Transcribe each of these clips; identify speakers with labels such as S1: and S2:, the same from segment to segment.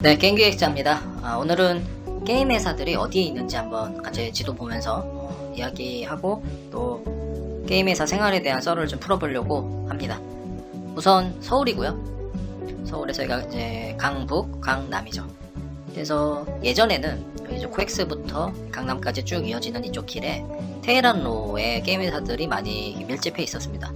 S1: 네, 게임 기획자입니다. 아, 오늘은 게임 회사들이 어디에 있는지 한번 같이 지도 보면서 어, 이야기하고 또 게임 회사 생활에 대한 썰을 좀 풀어보려고 합니다. 우선 서울이고요. 서울에서 여기가 이제 강북, 강남이죠. 그래서 예전에는 이제 코엑스부터 강남까지 쭉 이어지는 이쪽 길에 테헤란로에 게임 회사들이 많이 밀집해 있었습니다.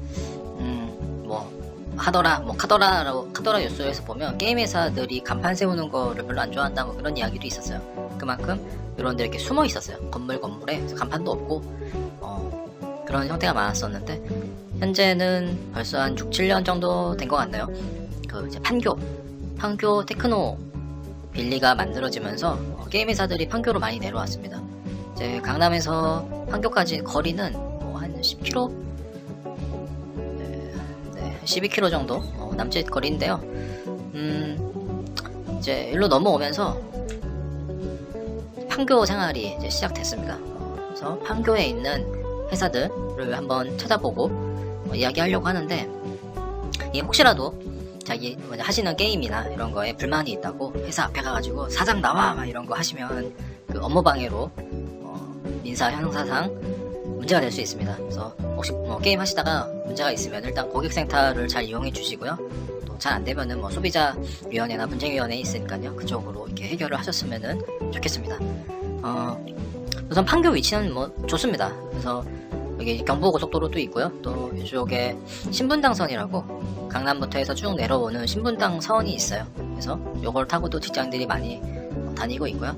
S1: 음, 뭐뭐 카더라라고 카더라 뉴스에서 보면 게임 회사들이 간판 세우는 거를 별로 안 좋아한다 뭐 그런 이야기도 있었어요. 그만큼 이런 데 이렇게 숨어 있었어요. 건물 건물에 간판도 없고 어, 그런 형태가 많았었는데 현재는 벌써 한 6, 7년 정도 된 것 같네요. 그 이제 판교, 판교 테크노 빌리가 만들어지면서 어, 게임 회사들이 판교로 많이 내려왔습니다. 이제 강남에서 판교까지 거리는 뭐 한 10km 네, 12km 정도 어, 남짓 거리인데요. 음, 이제 일로 넘어오면서 판교 생활이 이제 시작됐습니다. 어, 그래서 판교에 있는 회사들을 한번 찾아보고 어, 이야기하려고 하는데 이게 혹시라도 자기 뭐냐, 하시는 게임이나 이런 거에 불만이 있다고 회사 앞에 가가지고 사장 나와 막 이런 거 하시면 그 업무 방해로 어, 민사 형사상 문제가 될 수 있습니다. 그래서 혹시 뭐 게임 하시다가 문제가 있으면 일단 고객센터를 잘 이용해 주시고요. 또 잘 안 되면은 뭐 소비자위원회나 분쟁위원회 있으니까요. 그쪽으로 이렇게 해결을 하셨으면은 좋겠습니다. 어, 우선 판교 위치는 뭐 좋습니다. 그래서 여기 경부고속도로도 있고요. 또 이쪽에 신분당선이라고 강남부터 해서 쭉 내려오는 신분당선이 있어요. 그래서 요걸 타고도 직장들이 많이 다니고 있고요.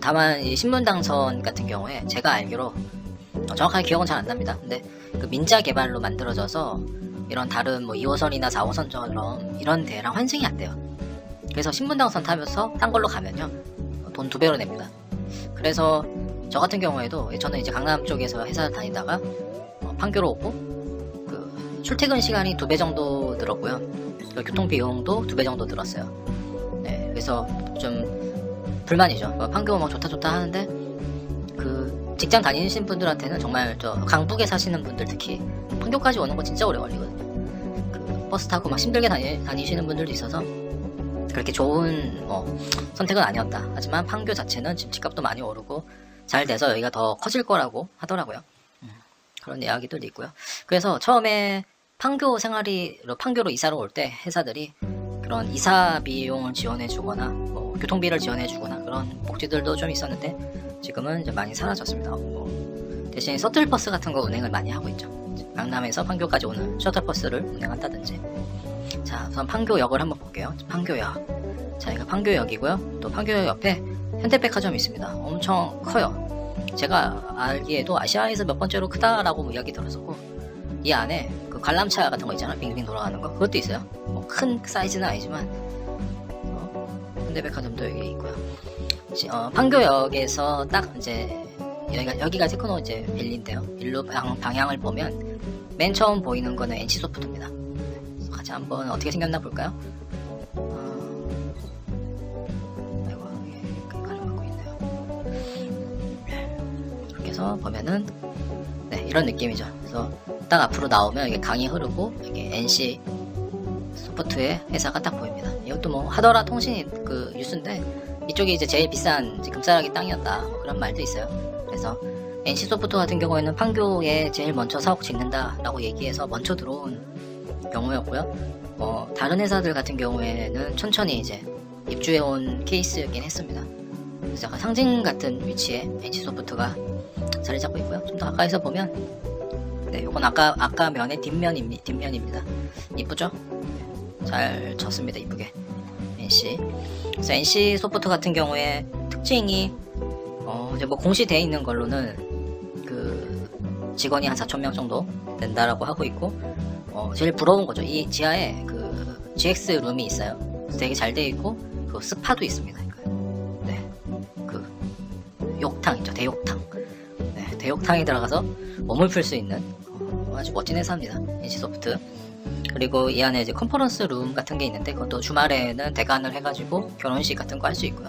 S1: 다만 이 신분당선 같은 경우에 제가 알기로 어, 정확하게 기억은 잘 안 납니다. 근데 그 민자 개발로 만들어져서 이런 다른 뭐 2호선이나 4호선처럼 이런 데랑 환승이 안 돼요. 그래서 신분당선 타면서 딴 걸로 가면요 돈 두 배로 냅니다. 그래서 저 같은 경우에도 저는 이제 강남 쪽에서 회사 다니다가 어, 판교로 오고 그 출퇴근 시간이 두 배 정도 들었고요. 그 교통 비용도 두 배 정도 들었어요. 네, 그래서 좀 불만이죠. 어, 판교 뭐 좋다 좋다 하는데 그 직장 다니시는 분들한테는 정말 저 강북에 사시는 분들 특히 판교까지 오는 거 진짜 오래 걸리거든요. 그 버스 타고 막 힘들게 다니, 다니시는 분들도 있어서 그렇게 좋은 뭐 선택은 아니었다. 하지만 판교 자체는 지금 집값도 많이 오르고 잘 돼서 여기가 더 커질 거라고 하더라고요. 음, 그런 이야기들도 있고요. 그래서 처음에 판교 생활이 판교로 이사를 올 때 회사들이 그런 이사 비용을 지원해 주거나 뭐 교통비를 지원해 주거나 그런 복지들도 좀 있었는데 지금은 이제 많이 사라졌습니다. 뭐 대신 서틀버스 같은 거 운행을 많이 하고 있죠. 강남에서 판교까지 오는 셔틀버스를 운행한다든지. 자, 우선 판교역을 한번 볼게요. 판교역. 자, 이거 판교역이고요. 또 판교역 옆에 현대백화점이 있습니다. 엄청 커요. 제가 알기에도 아시아에서 몇 번째로 크다라고 이야기 들었었고, 이 안에 그 관람차 같은 거 있잖아. 빙빙 돌아가는 거. 그것도 있어요. 뭐 큰 사이즈는 아니지만, 어, 현대백화점도 여기 있고요. 지- 어, 판교역에서 딱 이제 여기가, 여기가 테크노 이제 빌리인데요. 일로 방, 방향을 보면 맨 처음 보이는 거는 NC 소프트입니다. 같이 한번 어떻게 생겼나 볼까요? 어, 아이고 이게 가려먹고 있네요. 이렇게 해서 보면은 네 이런 느낌이죠. 그래서 딱 앞으로 나오면 이게 강이 흐르고 이게 NC 소프트의 회사가 딱 보입니다. 이것도 뭐 하더라 통신 그 뉴스인데 이쪽이 이제 제일 비싼 금싸라기 땅이었다 뭐 그런 말도 있어요. 그래서 NC 소프트 같은 경우에는 판교에 제일 먼저 사옥 짓는다라고 얘기해서 먼저 들어온 경우였고요. 뭐 다른 회사들 같은 경우에는 천천히 이제 입주해온 케이스이긴 했습니다. 그래서 약간 상징 같은 위치에 NC 소프트가 자리 잡고 있고요. 좀 더 가까이서 보면 네, 이건 아까 아까 면의 뒷면입니다. 뒷면입니다. 이쁘죠? 잘 졌습니다. 이쁘게 NC. 그래서 NC 소프트 같은 경우에 특징이 어, 이제 뭐 공시되어 있는 걸로는 그 직원이 한 4천 명 정도 된다라고 하고 있고 어, 제일 부러운 거죠. 이 지하에 그 GX 룸이 있어요. 되게 잘 되어 있고 그 스파도 있습니다. 그, 네, 그 욕탕 있죠. 대욕탕. 네, 대욕탕에 들어가서 몸을 풀 수 있는 어, 아주 멋진 회사입니다. NC소프트. 그리고 이 안에 이제 컨퍼런스 룸 같은 게 있는데 그것도 주말에는 대관을 해가지고 결혼식 같은 거 할 수 있고요.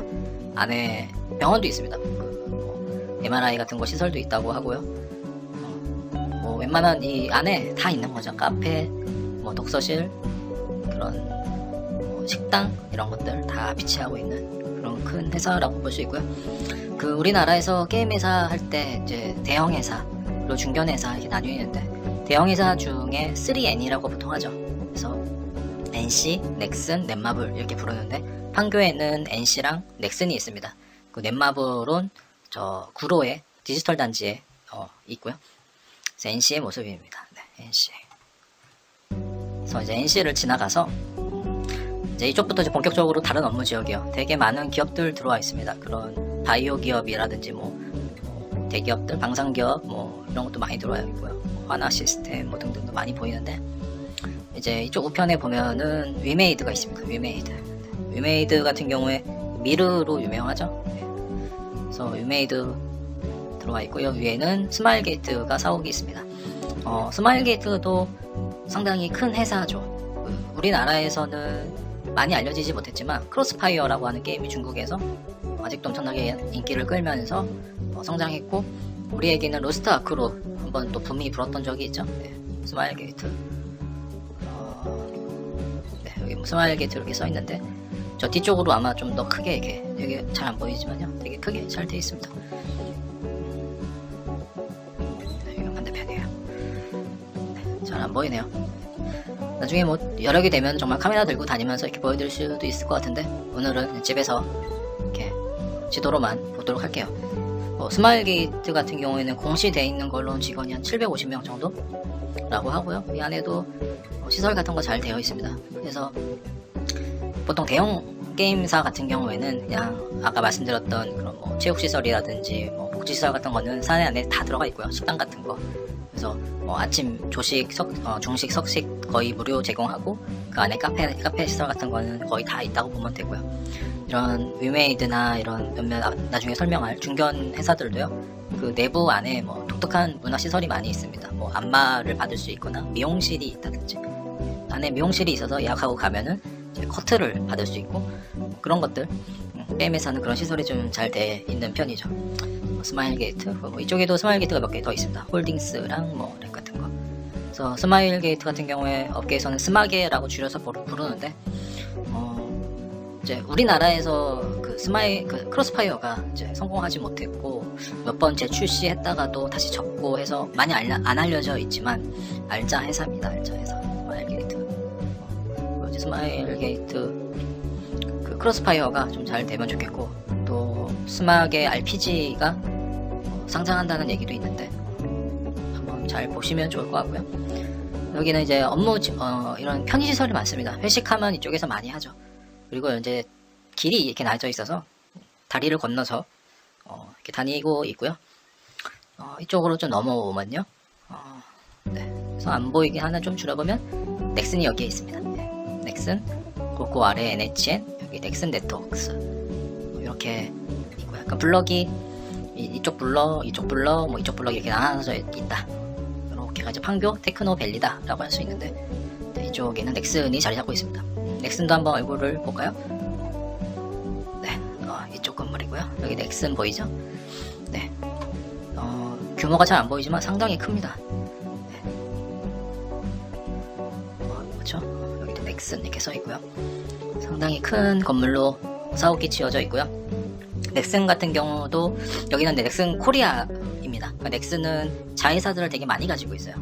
S1: 안에 병원도 있습니다. 그, 뭐 MRI 같은 거 시설도 있다고 하고요. 어, 뭐 웬만한 이 안에 다 있는 거죠. 카페, 뭐 독서실, 그런 뭐 식당 이런 것들 다 비치하고 있는 그런 큰 회사라고 볼 수 있고요. 그 우리나라에서 게임 회사 할 때 이제 대형 회사 그리고 중견 회사 이렇게 나뉘는데 대형 회사 중에 3N이라고 보통 하죠. 그래서 NC, 넥슨, 넷마블 이렇게 부르는데 판교에는 NC랑 넥슨이 있습니다. 그 넷마블은 저 구로에 디지털 단지에 어, 있고요. 그래서 NC의 모습입니다. 네, NC. 그래서 이제 NC를 지나가서 이제 이쪽부터 이제 본격적으로 다른 업무 지역이요. 되게 많은 기업들 들어와 있습니다. 그런 바이오 기업이라든지 뭐, 뭐 대기업들, 방산기업 뭐 이런 것도 많이 들어와 있고요. 화나 시스템 뭐 등등도 많이 보이는데 이제 이쪽 우편에 보면은 위메이드가 있습니다. 위메이드. 위메이드 같은 경우에 미르로 유명하죠. 네. 그래서 위메이드 들어와 있고요. 위에는 스마일 게이트가 사옥이 있습니다. 어, 스마일 게이트도 상당히 큰 회사죠. 그 우리나라에서는 많이 알려지지 못했지만 크로스파이어라고 하는 게임이 중국에서 아직도 엄청나게 인기를 끌면서 어, 성장했고 우리에게는 로스트 아크로 한번 또 붐이 불었던 적이 있죠. 네, 스마일 게이트. 어, 네, 여기 뭐 스마일 게이트 이렇게 써 있는데 저 뒤쪽으로 아마 좀 더 크게 이렇게 되게 잘 안 보이지만요. 되게 크게 잘 돼 있습니다. 네, 이건 반대편이에요. 네, 잘안 보이네요. 나중에 뭐 여러 개 되면 정말 카메라 들고 다니면서 이렇게 보여드릴 수도 있을 것 같은데 오늘은 집에서 이렇게 지도로만 보도록 할게요. 뭐 스마일 게이트 같은 경우에는 공시되어 있는 걸로 직원이 한 750명 정도라고 하고요. 이 안에도 뭐 시설 같은 거 잘 되어 있습니다. 그래서 보통 대형 게임사 같은 경우에는 그냥 아까 말씀드렸던 그런 뭐 체육시설이라든지 뭐 복지시설 같은 거는 사내 안에 다 들어가 있고요. 식당 같은 거. 그래서 뭐 아침 조식, 석, 어, 중식, 석식 거의 무료 제공하고 그 안에 카페, 카페 시설 같은 거는 거의 다 있다고 보면 되고요. 이런 위메이드나 이런 몇몇 나- 나중에 설명할 중견 회사들도요. 그 내부 안에 뭐 독특한 문화 시설이 많이 있습니다. 뭐 안마를 받을 수 있거나 미용실이 있다든지 안에 미용실이 있어서 예약하고 가면은 커트를 받을 수 있고 뭐 그런 것들 음, 게임에서는 그런 시설이 좀 잘 돼 있는 편이죠. 뭐 스마일 게이트 뭐 이쪽에도 스마일 게이트가 몇 개 더 있습니다. 홀딩스랑 뭐렉 같은 거. 그래서 스마일 게이트 같은 경우에 업계에서는 스마게라고 줄여서 부르- 부르는데 어, 이제 우리나라에서 그 스마일 그 크로스파이어가 이제 성공하지 못했고 몇 번 재출시했다가도 다시 접고 해서 많이 알려, 안 알려져 있지만 알자 회사입니다. 알자 회사 스마일 게이트. 어, 이제 스마일 게이트 그 크로스파이어가 좀 잘 되면 좋겠고 또 스마게 RPG가 상장한다는 얘기도 있는데 한번 잘 보시면 좋을 것 같고요. 여기는 이제 업무 지- 어, 이런 편의 시설이 많습니다. 회식하면 이쪽에서 많이 하죠. 그리고 이제 길이 이렇게 나져 있어서 다리를 건너서 어, 이렇게 다니고 있고요. 어, 이쪽으로 좀 넘어오면요. 어, 네. 그래서 안 보이게 하나 좀 줄여보면 넥슨이 여기에 있습니다. 네. 넥슨 그리고 그 아래 NHN 여기 넥슨 네트워크스 뭐 이렇게 약간 블럭이 이, 쪽 블럭, 이쪽 블럭, 뭐 이쪽 블럭 이렇게 나눠져 있다. 이렇게가 이제 판교 테크노 밸리다라고 할 수 있는데 네, 이쪽에는 넥슨이 자리 잡고 있습니다. 넥슨도 한번 얼굴을 볼까요? 네, 어, 이쪽 건물이고요. 여기 넥슨 보이죠? 네, 어, 규모가 잘 안 보이지만 상당히 큽니다. 네. 어, 그렇죠? 여기도 넥슨 이렇게 써 있고요. 상당히 큰 건물로 사옥이 지어져 있고요. 넥슨 같은 경우도 여기는 넥슨 코리아입니다. 그러니까 넥슨은 자회사들을 되게 많이 가지고 있어요.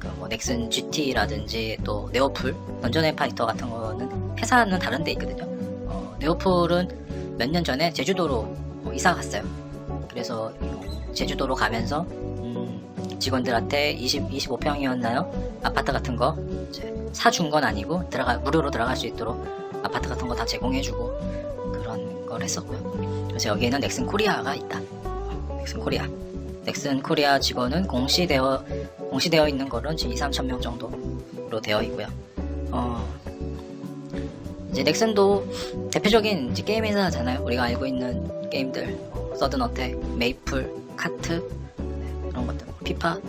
S1: 그뭐 넥슨 GT라든지 또 네오풀, 던전의 파이터 같은 거는 회사는 다른 데 있거든요. 어, 네오풀은 몇 년 전에 제주도로 어, 이사 갔어요. 그래서 제주도로 가면서 음, 직원들한테 20, 25평이었나요? 아파트 같은 거 사준 건 아니고 들어가 무료로 들어갈 수 있도록 아파트 같은 거 다 제공해주고 그런 걸 했었고요. 그래서 여기에는 넥슨 코리아가 있다. 넥슨 코리아. 넥슨 코리아 직원은 공시되어 공시되어 있는 거는 지금 2, 3천 명 정도로 되어 있고요. 어, 이제 넥슨도 대표적인 이제 게임 회사잖아요. 우리가 알고 있는 게임들, 뭐 서든 어택, 메이플, 카트 네, 그런 것들, 피파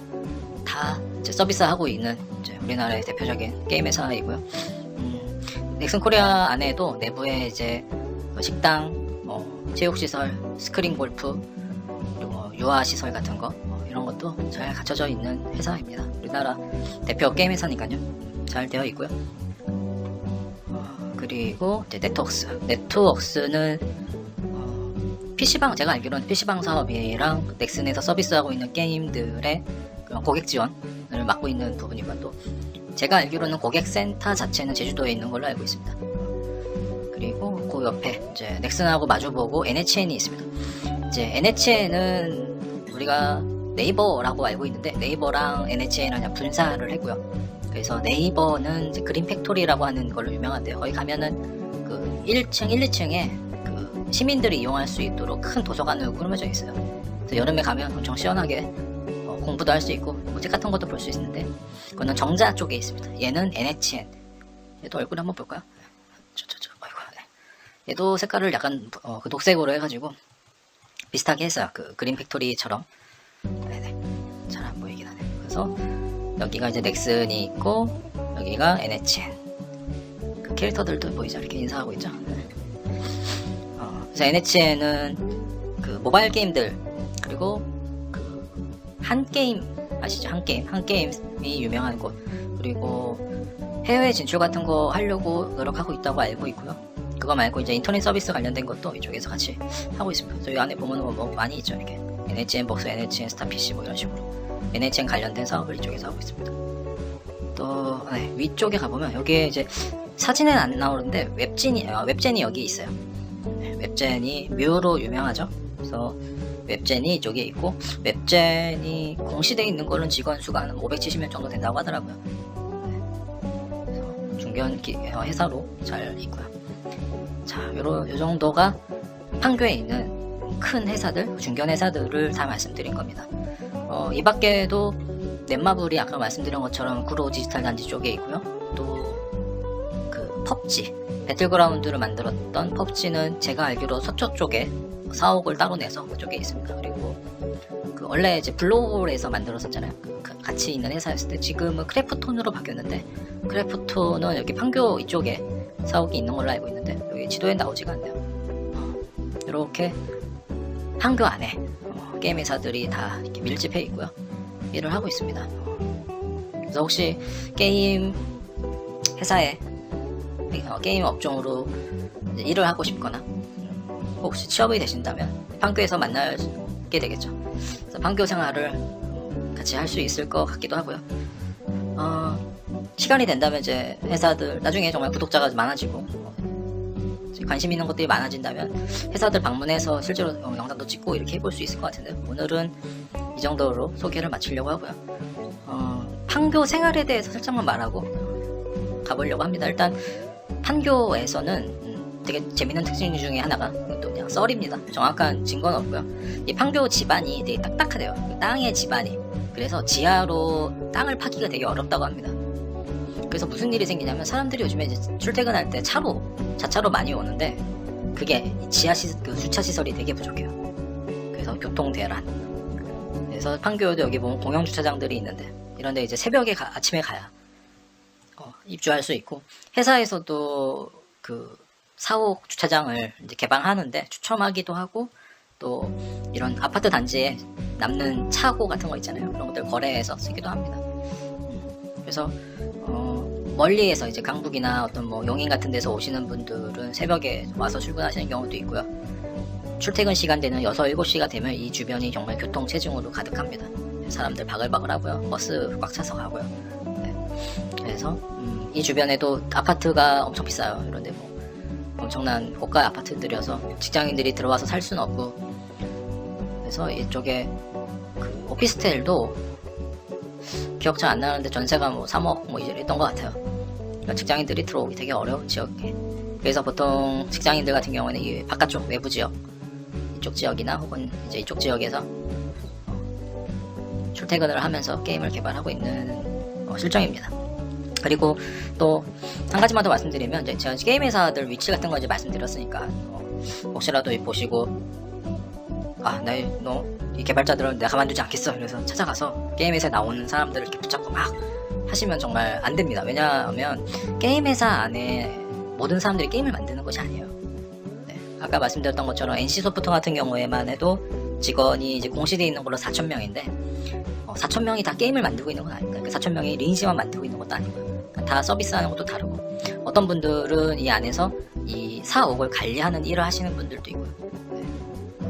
S1: 다 서비스하고 있는 우리나라의 대표적인 게임 회사이고요. 음, 넥슨 코리아 안에도 내부에 이제 뭐 식당, 뭐 체육시설, 스크린 골프, 뭐 유아 시설 같은 거뭐 이런 것도 잘 갖춰져 있는 회사입니다. 우리나라 대표 게임 회사니까요. 잘 되어 있고요. 어, 그리고 이제 네트웍스. 네트웍스는 어, PC방 제가 알기로는 PC방 사업이랑 넥슨에서 서비스하고 있는 게임들의 그런 고객 지원을 맡고 있는 부분이고 또 제가 알기로는 고객센터 자체는 제주도에 있는 걸로 알고 있습니다. 그리고 그 옆에 이제 넥슨하고 마주보고 NHN이 있습니다. 이제 NHN은 우리가 네이버라고 알고 있는데 네이버랑 NHN은 그냥 분사를 했고요. 그래서 네이버는 이제 그린 팩토리라고 하는 걸로 유명한데요. 거기 가면은 그 1층, 1, 2층에 그 시민들이 이용할 수 있도록 큰 도서관을 꾸며져 있어요. 그래서 여름에 가면 엄청 시원하게 어, 공부도 할 수 있고 뭐책 같은 것도 볼 수 있는데 그거는 정자 쪽에 있습니다. 얘는 NHN. 얘도 얼굴 한번 볼까요? 저, 저. 얘도 색깔을 약간 어, 그 녹색으로 해가지고 비슷하게 했어요. 그 그린 팩토리처럼. 네네. 잘 안 보이긴 하네요. 그래서 여기가 이제 넥슨이 있고 여기가 NHN. 그 캐릭터들도 보이죠? 이렇게 인사하고 있죠? 네. 어, 그래서 NHN은 그 모바일 게임들 그리고 그 한 게임 아시죠? 한 게임 한 게임이 유명한 곳 그리고 해외 진출 같은 거 하려고 노력하고 있다고 알고 있고요. 그거 말고 이제 인터넷 서비스 관련된 것도 이쪽에서 같이 하고 있습니다. 저희 안에 보면 뭐 많이 있죠, 이렇게 NHN 복스, NHN 스타 PC 뭐 이런 식으로 NHN 관련된 사업을 이쪽에서 하고 있습니다. 또 네, 위쪽에 가보면 여기에 이제 사진은 안 나오는데 웹진이 어, 웹젠이 여기 있어요. 네, 웹젠이 뮤로 유명하죠. 그래서 웹젠이 이쪽에 있고 웹젠이 공시돼 있는 걸로는 직원 수가 한 570명 정도 된다고 하더라고요. 그래서 중견 기- 어, 회사로 잘 있고요. 자, 요런 요 정도가 판교에 있는 큰 회사들, 중견 회사들을 다 말씀드린 겁니다. 어, 이 밖에도 넷마블이 아까 말씀드린 것처럼 구로 디지털 단지 쪽에 있고요. 또 그 펍지 배틀그라운드를 만들었던 펍지는 제가 알기로 서쪽 쪽에 사옥을 따로 내서 그쪽에 있습니다. 그리고 그 원래 이제 블로홀에서 만들었었잖아요. 그 가- 같이 있는 회사였을 때 지금은 크래프톤으로 바뀌었는데 크래프톤은 여기 판교 이쪽에 사옥이 있는 걸로 알고 있는데 여기 지도에 나오지가 않네요. 이렇게 판교 안에 어, 게임 회사들이 다 이렇게 밀집해 있고요. 일을 하고 있습니다. 그래서 혹시 게임 회사에 어, 게임 업종으로 일을 하고 싶거나 음, 혹시 취업이 되신다면 판교에서 만나게 되겠죠. 그래서 판교 생활을 같이 할 수 있을 것 같기도 하고요. 어, 시간이 된다면 이제 회사들 나중에 정말 구독자가 많아지고 관심 있는 것들이 많아진다면 회사들 방문해서 실제로 어, 영상도 찍고 이렇게 해볼 수 있을 것 같은데 오늘은 이 정도로 소개를 마치려고 하고요. 어, 판교 생활에 대해서 살짝만 말하고 가보려고 합니다. 일단 판교에서는 음, 되게 재밌는 특징 중에 하나가 또 그냥 썰입니다. 정확한 증거는 없고요. 이 판교 집안이 되게 딱딱하대요. 그 땅의 집안이. 그래서 지하로 땅을 파기가 되게 어렵다고 합니다. 그래서 무슨 일이 생기냐면 사람들이 요즘에 이제 출퇴근할 때 차로 자차로 많이 오는데 그게 지하 시, 그 주차 시설이 되게 부족해요. 그래서 교통 대란. 그래서 판교에도 여기 보면 공영 주차장들이 있는데 이런데 이제 새벽에 가- 아침에 가야 어, 입주할 수 있고 회사에서도 그 사옥 주차장을 이제 개방하는데 추첨하기도 하고 또 이런 아파트 단지에 남는 차고 같은 거 있잖아요 그런 것들 거래해서 쓰기도 합니다 음, 그래서 어, 멀리에서 이제 강북이나 어떤 뭐 용인 같은 데서 오시는 분들은 새벽에 와서 출근하시는 경우도 있고요. 출퇴근 시간대는 6, 7시가 되면 이 주변이 정말 교통 체증으로 가득합니다. 사람들 바글바글 하고요. 버스 꽉 차서 가고요. 그래서 음, 이 주변에도 아파트가 엄청 비싸요. 이런데 뭐 엄청난 고가 아파트들이어서 직장인들이 들어와서 살 수는 없고. 그래서 이쪽에 그 오피스텔도 기억 잘 안 나는데 전세가 뭐 3억 뭐 이랬던 것 같아요. 그러니까 직장인들이 들어오기 되게 어려운 지역에 그래서 보통 직장인들 같은 경우에는 이 바깥쪽 외부 지역 이쪽 지역이나 혹은 이제 이쪽 지역에서 어, 출퇴근을 하면서 게임을 개발하고 있는 어, 실정입니다. 그리고 또 한 가지만 더 말씀드리면 이제 제가 게임 회사들 위치 같은 거 이제 말씀드렸으니까 어, 혹시라도 이 보시고 아나너 이 개발자들은 내가 가만두지 않겠어 그래서 찾아가서 게임 회사에 나오는 사람들을 이렇게 붙잡고 막 하시면 정말 안 됩니다 왜냐하면 게임 회사 안에 모든 사람들이 게임을 만드는 것이 아니에요 네, 아까 말씀드렸던 것처럼 NC 소프트 같은 경우에만 해도 직원이 이제 공시되어 있는 걸로 4천 명인데 어, 4천 명이 다 게임을 만들고 있는 건 아닙니다. 그 4천 명이 리니지만 만들고 있는 것도 아니고요. 그러니까 다 서비스하는 것도 다르고 어떤 분들은 이 안에서 이 사옥을 관리하는 일을 하시는 분들도 있고요.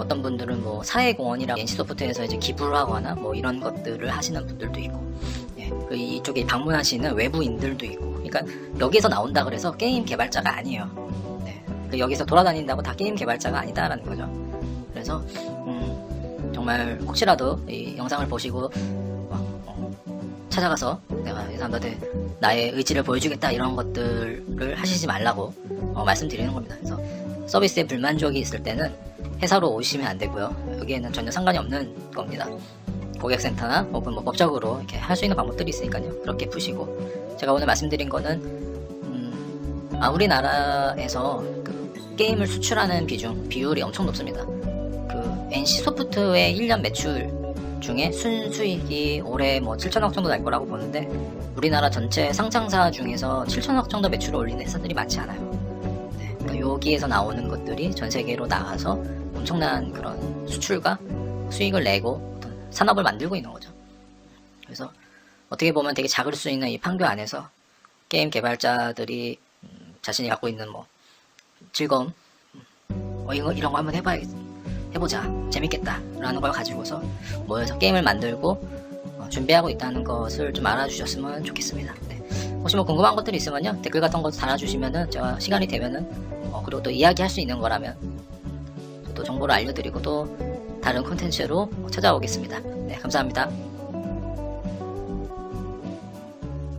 S1: 네. 어떤 분들은 뭐 사회공헌이라 NC소프트에서 이제 기부를 하거나 뭐 이런 것들을 하시는 분들도 있고, 예, 그 이쪽에 방문하시는 외부인들도 있고, 그러니까 여기서 나온다 그래서 게임 개발자가 아니에요. 네. 그 여기서 돌아다닌다고 다 게임 개발자가 아니다라는 거죠. 그래서 음, 정말 혹시라도 이 영상을 보시고 어, 어, 찾아가서 내가 이 사람들한테 나의 의지를 보여주겠다 이런 것들을 하시지 말라고 어, 말씀드리는 겁니다. 그래서 서비스에 불만족이 있을 때는 회사로 오시면 안 되고요. 여기에는 전혀 상관이 없는 겁니다. 고객센터나 혹은 뭐 법적으로 이렇게 할 수 있는 방법들이 있으니까요. 그렇게 푸시고 제가 오늘 말씀드린 거는 음, 아, 우리나라에서 그 게임을 수출하는 비중 비율이 엄청 높습니다. 그 NC 소프트의 1년 매출 중에 순수익이 올해 뭐 7천억 정도 날 거라고 보는데 우리나라 전체 상장사 중에서 7천억 정도 매출을 올리는 회사들이 많지 않아요. 네, 그러니까 여기에서 나오는 것들이 전 세계로 나가서 엄청난 그런 수출과 수익을 내고 어떤 산업을 만들고 있는 거죠. 그래서 어떻게 보면 되게 작을 수 있는 이 판교 안에서 게임 개발자들이 음, 자신이 갖고 있는 뭐 즐거움, 음, 어, 이거 이런 거 한번 해봐야겠, 해보자, 재밌겠다 라는 걸 가지고서 모여서 게임을 만들고 어, 준비하고 있다는 것을 좀 알아주셨으면 좋겠습니다. 네. 혹시 뭐 궁금한 것들이 있으면요 댓글 같은 거 달아주시면은 제가 시간이 되면은 어, 그리고 또 이야기할 수 있는 거라면 또 정보를 알려드리고 또 다른 콘텐츠로 찾아오겠습니다. 네, 감사합니다.